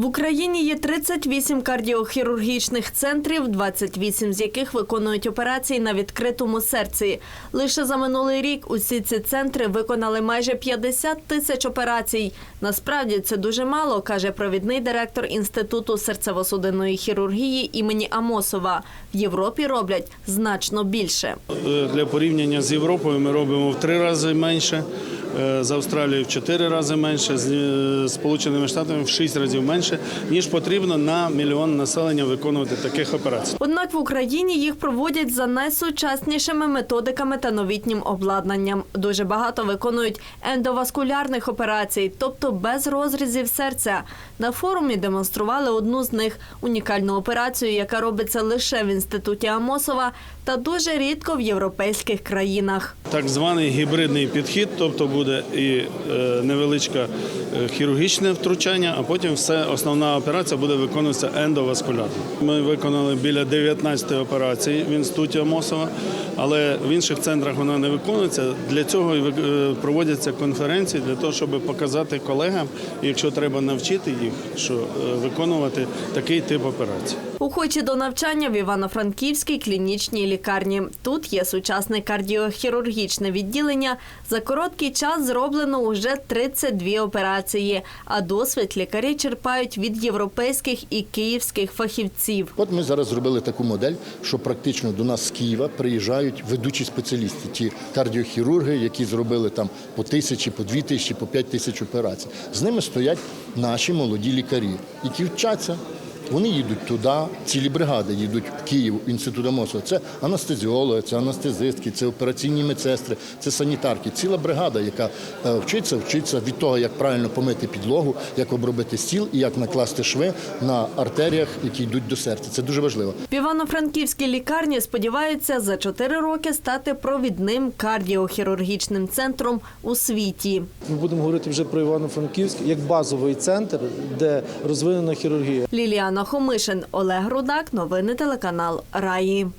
В Україні є 38 кардіохірургічних центрів, 28 з яких виконують операції на відкритому серці. Лише за минулий рік усі ці центри виконали майже 50 тисяч операцій. Насправді це дуже мало, каже провідний директор Інституту серцево-судинної хірургії імені Амосова. В Європі роблять значно більше. Е, Для порівняння з Європою ми робимо в три рази менше, з Австралією в чотири рази менше, з е, Сполученими Штатами в шість разів менше, ніж потрібно на мільйон населення виконувати таких операцій. Однак в Україні їх проводять за найсучаснішими методиками та новітнім обладнанням. Дуже багато виконують ендоваскулярних операцій, тобто без розрізів серця. На форумі демонстрували одну з них унікальну операцію, яка робиться лише в інституті Амосова та дуже рідко в європейських країнах. Так званий гібридний підхід, тобто буде і е, невеличке е, хірургічне втручання, а потім все основна операція буде виконуватися ендоваскулярно. Ми виконали біля 19 операцій в інституті Амосова, але в інших центрах вона не виконується. Для цього е, проводяться конференції для того, щоб показати колегам, якщо треба навчити їх, що виконувати такий тип операцій. Охочі до навчання в Івано-Франківській клінічній лікарні. Тут є сучасне кардіохірургічне відділення. За короткий час зроблено уже 32 операції, а досвід лікарі черпають від європейських і київських фахівців. От ми зараз зробили таку модель, що практично до нас з Києва приїжджають ведучі спеціалісти, ті кардіохірурги, які зробили там по тисячі, по дві тисячі, по п'ять тисяч операцій. З ними стоять наші молоді лікарі, які вчаться. Вони їдуть туди, цілі бригади їдуть в Київ, в інститут Амосова. Це анестезіологи, це анестезистки, це операційні медсестри, це санітарки. Ціла бригада, яка е, вчиться, вчиться від того, як правильно помити підлогу, як обробити стіл і як накласти шви на артеріях, які йдуть до серця. Це дуже важливо. В Івано-Франківській лікарні сподіваються за 4 роки стати провідним кардіохірургічним центром у світі. Ми будемо говорити вже про Івано-Франківськ як базовий центр, де розвинена хірургія. Ліліана Хомишин, Олег Рудак, новини телеканал Раї.